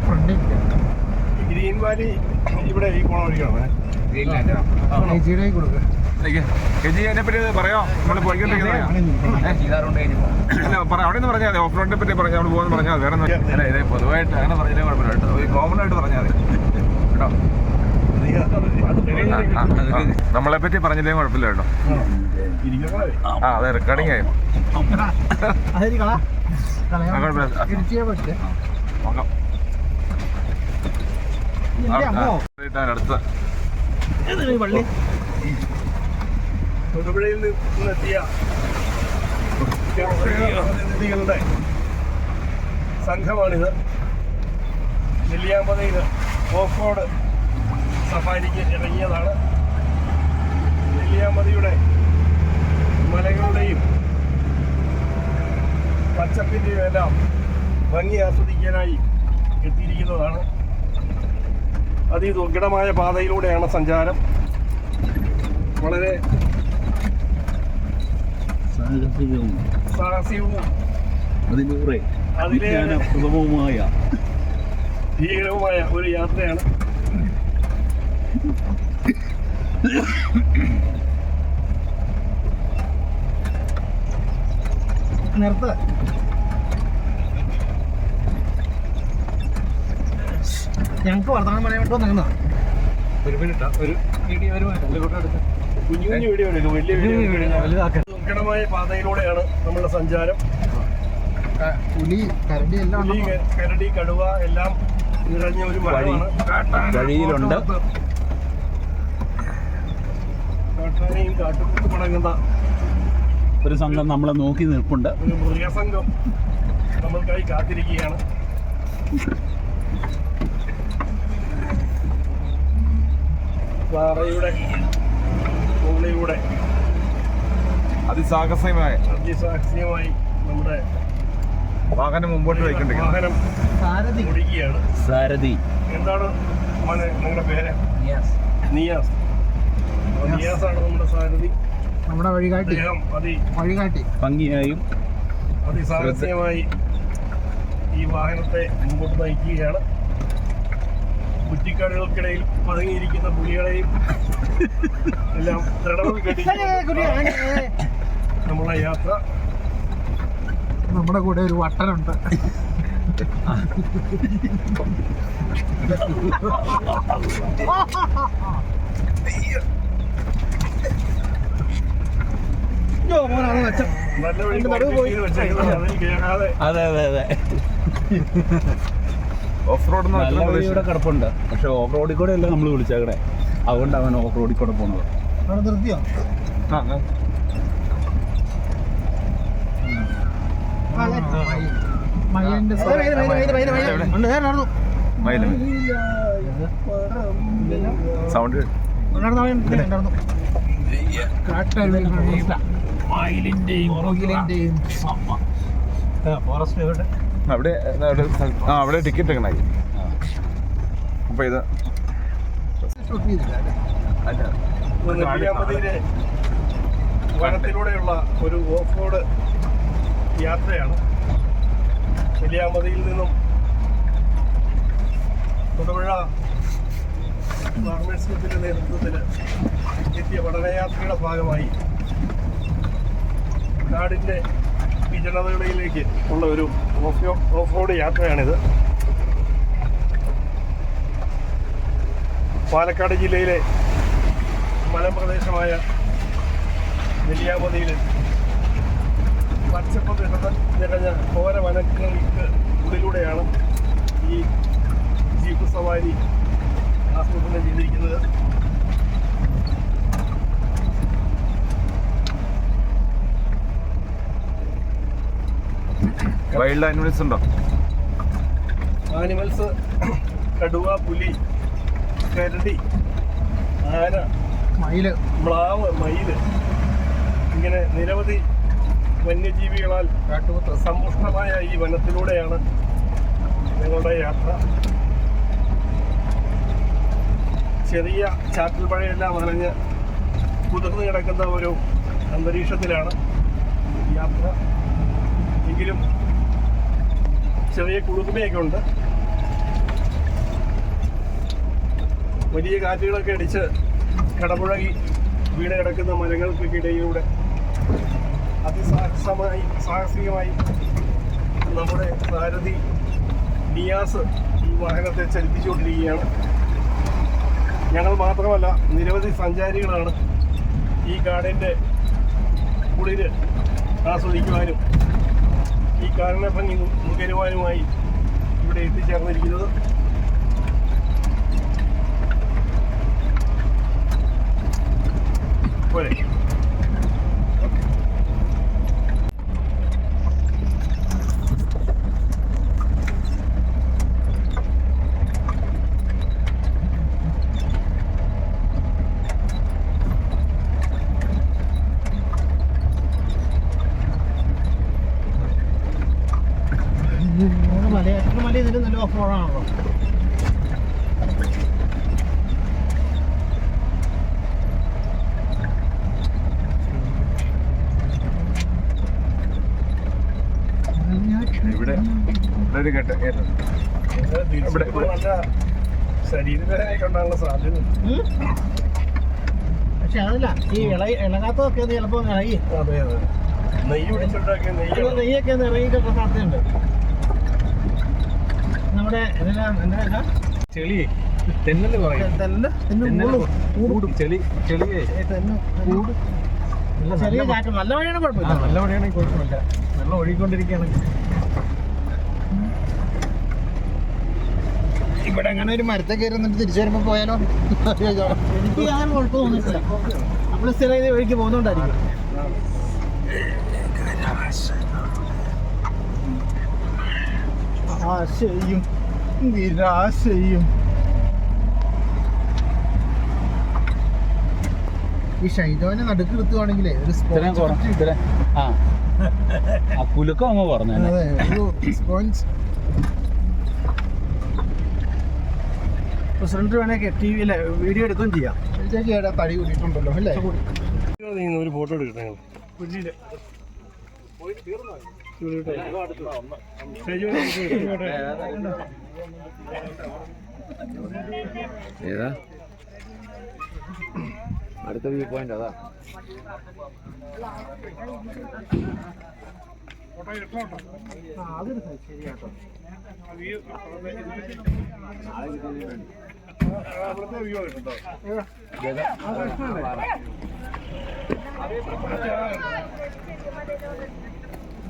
Front green Valley ഇവിടെ ഈ കോണ KG അതിനെ പറ്റി പറയാം? നമ്മൾ പോയിക്കൊണ്ടിരിക്കുന്നത് അവിടെ നിന്ന് പറഞ്ഞാൽ ഓഫ് റോഡിനെ പറ്റി പറഞ്ഞാൽ നമ്മൾ പോകുന്ന പറഞ്ഞാൽ. വേറെ അല്ല. ഇത് പൊതുവായിട്ട് അങ്ങനെ പറഞ്ഞാലേ കുഴപ്പമില്ല കേട്ടോ. കോമൺ ആയിട്ട് പറഞ്ഞാൽ മതി. കേട്ടോ? നമ്മളെ പറ്റി പറഞ്ഞില്ലേ കുഴപ്പമില്ല കേട്ടോ. ആ അതെ റെക്കോർഡിംഗ് ആയി. അടുത്ത. തൊടുപുഴയിൽ നിന്നെത്തിയ പ്രതിനിധികളുടെ സംഘമാണിത്. നെല്ലിയാമ്പതയിൽ ഓഫ് റോഡ് സഫാരിക്ക് ഇറങ്ങിയതാണ്. നെല്ലിയാമ്പതിയുടെ മലകളുടെയും പച്ചപ്പിന്റെയും എല്ലാം ഭംഗി ആസ്വദിക്കാനായി എത്തിയിരിക്കുന്നതാണ്. അതിദുർഘടമായ പാതയിലൂടെയാണ് സഞ്ചാരം. വളരെ സാഹസികവും അതിലൂടെ അതിലെ വിജ്ഞാനപ്രദവുമായ ഭീകരവുമായ ഒരു യാത്രയാണ്. നിർത്ത്. ഞങ്ങക്ക് വർത്തമാനം പറയാൻ വേണ്ടി വന്നിരുന്നതാ ഒരു മിനിറ്റ് ഒരു വീഡിയോ കുഞ്ഞു കുഞ്ഞു വീഡിയോ വലിയ വീഡിയോ ദുർഘടമായ പാതയിലൂടെയാണ് നമ്മുടെ സഞ്ചാരം. പുലി കരടി എല്ലാം പുലി കരടി കടുവ എല്ലാം നിറഞ്ഞ ഒരു മരമാണ്. വഴിയിലുണ്ട്. കാട്ടാനെയും കാട്ടുകുത്ത് മടങ്ങുന്ന ഒരു സംഘം നമ്മളെ നോക്കി നിൽപ്പുണ്ട്. മൃഗസംഘം നമ്മൾക്കായി കാത്തിരിക്കുകയാണ്. പാറയുടെ അതിസാഹസികമായി. നമ്മുടെ വാഹനം മുമ്പോട്ട് വയ്ക്കണ്ടിരിക്കുന്നു. വാഹനം സാരഥി. സാരഥി. എന്താണ് നിങ്ങളുടെ പേര്? നിയാസ്. നിയാസ്. ആണ് നമ്മുടെ സാരഥി. നമ്മുടെ വഴികാട്ടി. വഴികാട്ടി. ഭംഗിയായും അതിസാഹസികമായി ഈ വാഹനത്തെ മുമ്പോട്ട് നയിക്കുകയാണ്. കുറ്റിക്കാടുകൾക്കിടയിൽ പതുങ്ങിയിരിക്കുന്ന പുലികളെയും എല്ലാം ദൃഢവിൽ കെട്ടി നമ്മളെ യാത്ര. നമ്മുടെ കൂടെ ഒരു വട്ടനുണ്ട്. മോനാണ് അതെ അതെ അതെ. ഓഫ് റോഡ് നല്ല വഴി ഇവിടെ കിടപ്പുണ്ട്. പക്ഷെ ഓഫ് റോഡിൽ കൂടെ അല്ല നമ്മൾ വിളിച്ചേക്കടെ അതുകൊണ്ട് അവൻ ഓഫ് റോഡിൽ കൂടെ പോണത്. അവിടെ നിർത്തിയോ? മയ്യന്റെ സൗണ്ട് ഫോറസ്റ്റ് എവിടെ അവിടെ അവിടെ ആ അവിടെ ടിക്കറ്റ് എടുക്കണായി. അപ്പൊ ഇത് വനത്തിലൂടെയുള്ള ഒരു ഓഫ് റോഡ് യാത്രയാണ്. നെല്ലിയാമ്പതിയിൽ നിന്നും തൊടുപുഴ ഫാർമേഴ്സ് ക്ലബിന്റെ നേതൃത്വത്തിൽ എത്തിയ പഠനയാത്രയുടെ ഭാഗമായി നാടിന്റെ വിജനതകളിലേക്ക് ഉള്ള ഒരു ഓഫ് ഓഫ് റോഡ് യാത്രയാണിത്. പാലക്കാട് ജില്ലയിലെ മലപ്രദേശമായ നെല്ലിയാമ്പതിയിൽ പച്ചപ്പ് നിറഞ്ഞ ഘോര വനങ്ങൾക്ക് ഉള്ളിലൂടെയാണ് ഈ ജീപ്പ് സവാരി ആസൂത്രണം ചെയ്തിരിക്കുന്നത്. വൈൽഡ് ആനിമൽസ് ഉണ്ടോ? ആനിമൽസ് കടുവ പുലി കരടി ആന മയിൽ. മ്ലാവ് മയിൽ. ഇങ്ങനെ നിരവധി വന്യജീവികളാൽ കാട്ടുപോത്ത് സമ്പുഷ്ടമായ ഈ വനത്തിലൂടെയാണ് ഞങ്ങളുടെ യാത്ര. ചെറിയ ചാറ്റൽ മഴയെല്ലാം അറിഞ്ഞ് കുതിർന്നു കിടക്കുന്ന ഒരു അന്തരീക്ഷത്തിലാണ് യാത്ര. എങ്കിലും ചെറിയ കുളിർമയൊക്കെ ഉണ്ട് വലിയ കാറ്റുകളൊക്കെ അടിച്ച് കടപുഴകി വീട് കിടക്കുന്ന മരങ്ങൾക്കിടയിലൂടെ അതിസാഹസമായി സാഹസികമായി നമ്മുടെ സാരഥി നിയാസ് ഈ വാഹനത്തെ ചലിപ്പിച്ചുകൊണ്ടിരിക്കുകയാണ്. ഞങ്ങൾ മാത്രമല്ല നിരവധി സഞ്ചാരികളാണ് ഈ കാടിന്റെ കുളിര് ആസ്വദിക്കുവാനും ഈ കാടിനെ ഭംഗി ഇവിടെ എത്തിച്ചേർന്നിരിക്കുന്നത്. പോരെ മലയാറ്റ മല ഇതിൽ നല്ല ഓഫ് റോഡാണല്ലോ ഇവിടെ ഇവിടെ ഒരു കെട്ട് ഇവിടെ, ഇവിടെ. നല്ല ശരീരവേദനയൊക്കെ ഉണ്ടാകാനുള്ള സാധ്യത പക്ഷെ അതല്ല ഈ ഇള ഇളകാത്തതൊക്കെ ചിലപ്പോൾ ഇളകി അതെ അതെ. നെയ്യ് പിടിച്ചുണ്ടാക്കിയ ഇത് നെയ്യ് നെയ്യൊക്കെ ഒന്ന് സാധ്യതയുണ്ട്. നമ്മുടെ ചെളി. തെന്നൽ പറയും. ചെളി ചെളിയേ. കൂടും. നല്ല കുഴപ്പമില്ല. നല്ല മഴയാണെങ്കിൽ കുഴപ്പമില്ല. വെള്ളം ഒഴുകിക്കൊണ്ടിരിക്കുകയാണെങ്കിൽ ഇവിടെ അങ്ങനെ ഒരു മരത്തെ കയറി നിന്നിട്ട് തിരിച്ചു വരുമ്പോ പോയാലോ? എനിക്ക് അങ്ങനെ കുഴപ്പം തോന്നിയിട്ടില്ല. നമ്മൾ സ്ഥിരം ഇത് വഴിക്ക് ആ ആശയും നിരാശയും ഈ ഷൈജോനെ നടുക്ക് എടുത്തുവാണെങ്കിലേ ഒരു സ്പോഞ്ച് ആ. കുലുക്കം അങ്ങ് പറഞ്ഞു അതെ ഒരു സ്പോഞ്ച് പ്രസിഡന്റ് വേണേ ടി വിയിലെ വീഡിയോ എടുക്കുകയും ചെയ്യാം. ചേച്ചിയുടെ തടി കൂടിയിട്ടുണ്ടല്ലോ അല്ലേ? ഒരു ഫോട്ടോ എടുക്കട്ടെ പോയിട്ട് പുല്ലിൽ ഏതാ? അടുത്ത വ്യൂ പോയിന്റ് അതാ. ശരിയാട്ടോ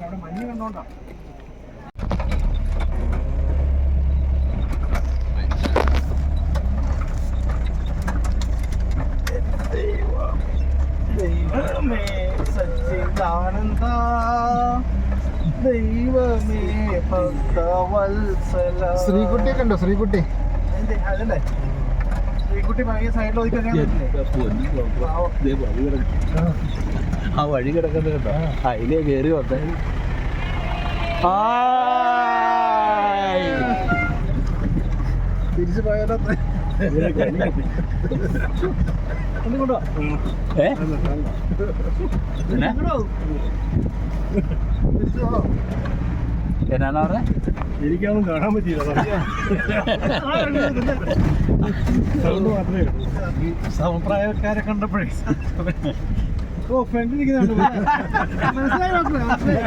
അവിടെ മഞ്ഞ് കണ്ടോണ്ടാ. ദൈവമേ സച്ചിദാനന്ദ. ദൈവമേ ഭക്തവത്സല. ശ്രീകുട്ടിയെ കണ്ടോ? ശ്രീകുട്ടി. അതല്ലേ? ശ്രീകുട്ടി ഭയങ്കര സൈഡിൽ ഒതുക്കി ആ വഴി കിടക്കുന്നത് കേട്ടോ അതിലേ കയറി വന്നേ. തിരിച്ചു പോയാലോ? തിരിച്ചു പോകോ എനിക്കൊന്നും കാണാൻ പറ്റിയില്ല. സൗണ്ട് മാത്രമേ സമപ്രായക്കാരെ കണ്ടപ്പോഴേ. ഓ മനസ്സിലായി ഡോക്ടറെ മനസ്സിലായി?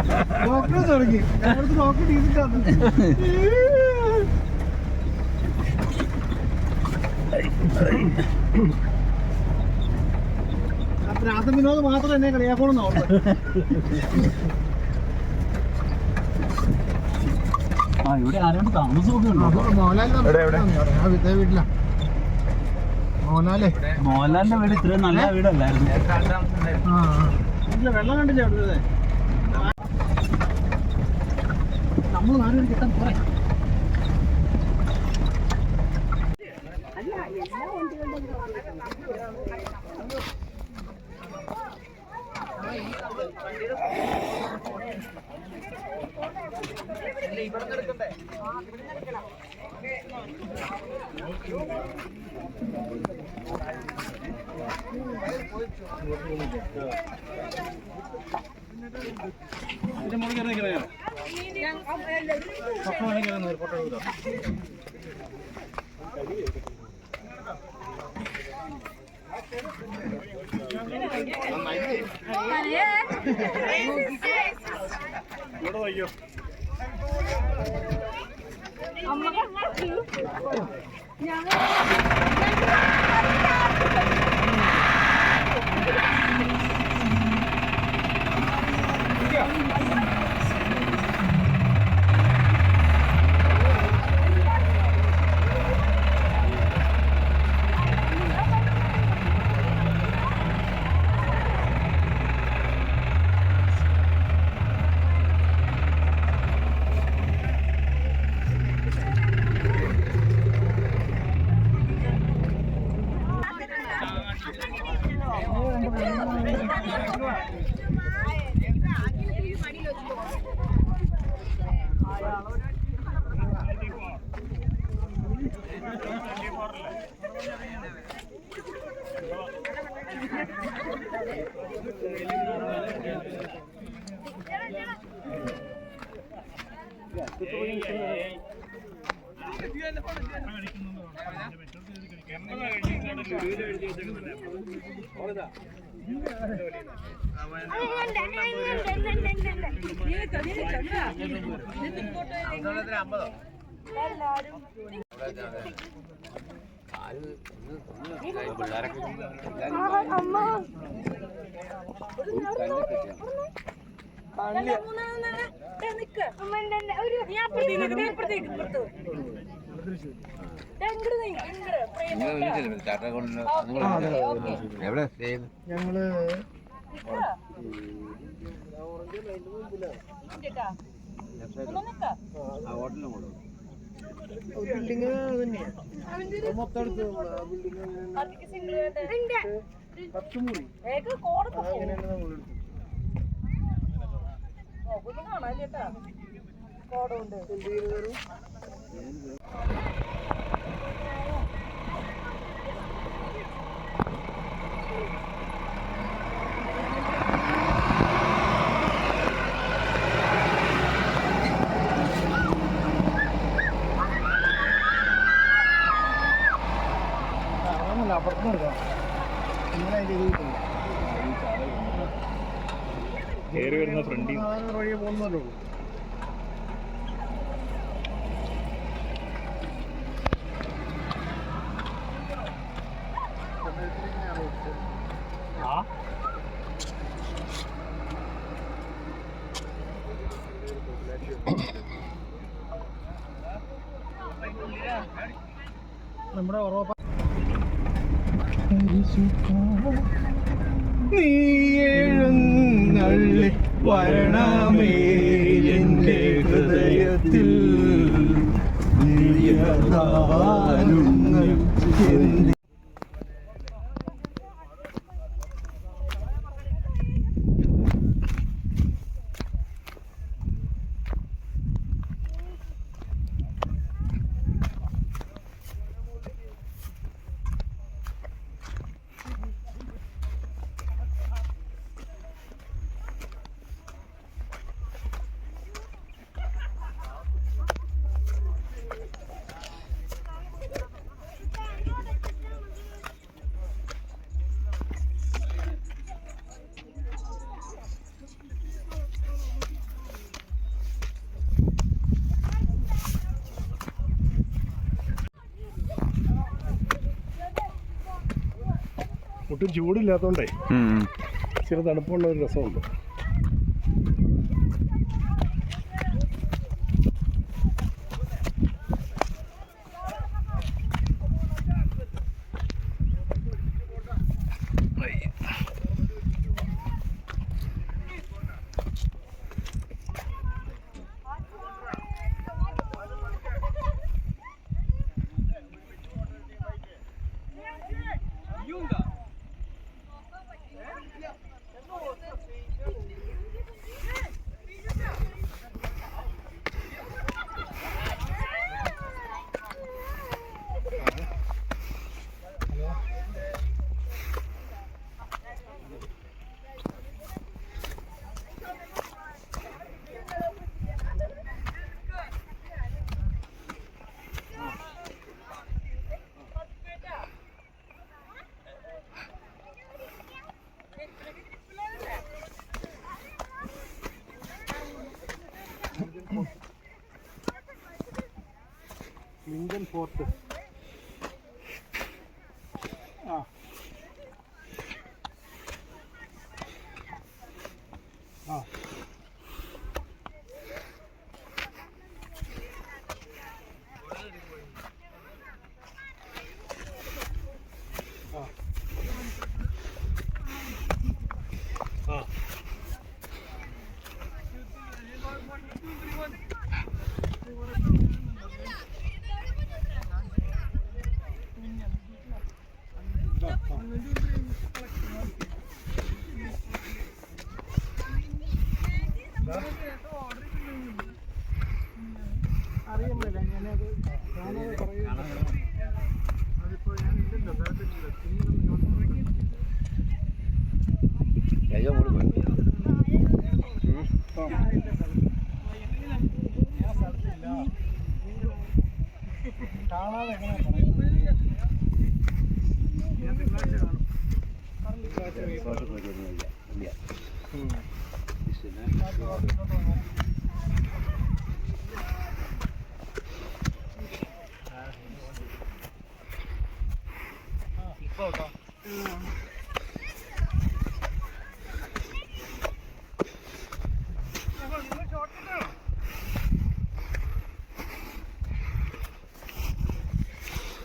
ഡോക്ടറെ തുടങ്ങി. ഞങ്ങൾക്ക് ഡോക്ടർ ചെയ്തിട്ടാണ് പ്രാർത്ഥ വിനോദ് മാത്രം എന്നെ കളിയാക്കണമെന്ന് ഓർമ്മ ആ ഇവിടെ ആരോട് താമസമൊക്കെ ഉണ്ടോ എവിടെ, എവിടെ? മോഹൻലാൽ വീട്ടില. മോഹൻലാലേ? മോഹൻലാലിന്റെ വീട് ഇത്ര നല്ല വീടല്ലായിരുന്നു. വെള്ളം കണ്ടില്ലേ അവിടുത്തെ നമ്മൾ നാലുപേര് കിട്ടാൻ പോരെ. ഇവിടെ നിൽക്കണ്ടേ ഇവിടെ നിൽക്കണം ഇവിടെ വയ്യോ അമ്മ ഞങ്ങൾ Thank you. വയ്യോ എവിടെ സ്റ്റേ ചെയ്യുന്നത് ഞങ്ങൾ ബിൽഡിങ് തന്നെയാണ് മൊത്തം എടുത്ത് ബിൽഡിങ് പത്ത് മുറി അങ്ങനെയാണ് നമ്മൾ എടുത്തത് എന്ത് ചെയ്തു അങ്ങനല്ല അപ്പുറത്തുനിന്ന് എടുക്കാം ഇങ്ങനെ അതിന്റെ ഇത് കിട്ടും കയറി വരുന്ന ഫ്രണ്ടിൽ വഴിയെ പോകുന്നതല്ലേ ഒട്ടും ചൂടില്ലാത്തോണ്ടേ ചില തണുപ്പുള്ള ഒരു രസമുണ്ട്. Porto. കാണാതെ എങ്ങനെ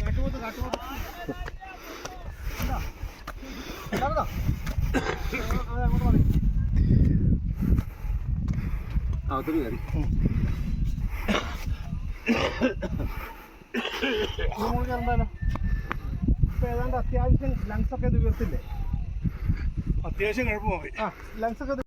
കാട്ടുപോത്ത് കാട്ടുപോത്ത് ഇതാ. ഇതാ. ആ, അത് അങ്ങോട്ട് മാറി. അകത്തൊരു കയറി അത്യാവശ്യം ലങ്സ് ഒക്കെ ഇത് അത്യാവശ്യം കുഴപ്പമായി ആ ലങ്സ് ഒക്കെ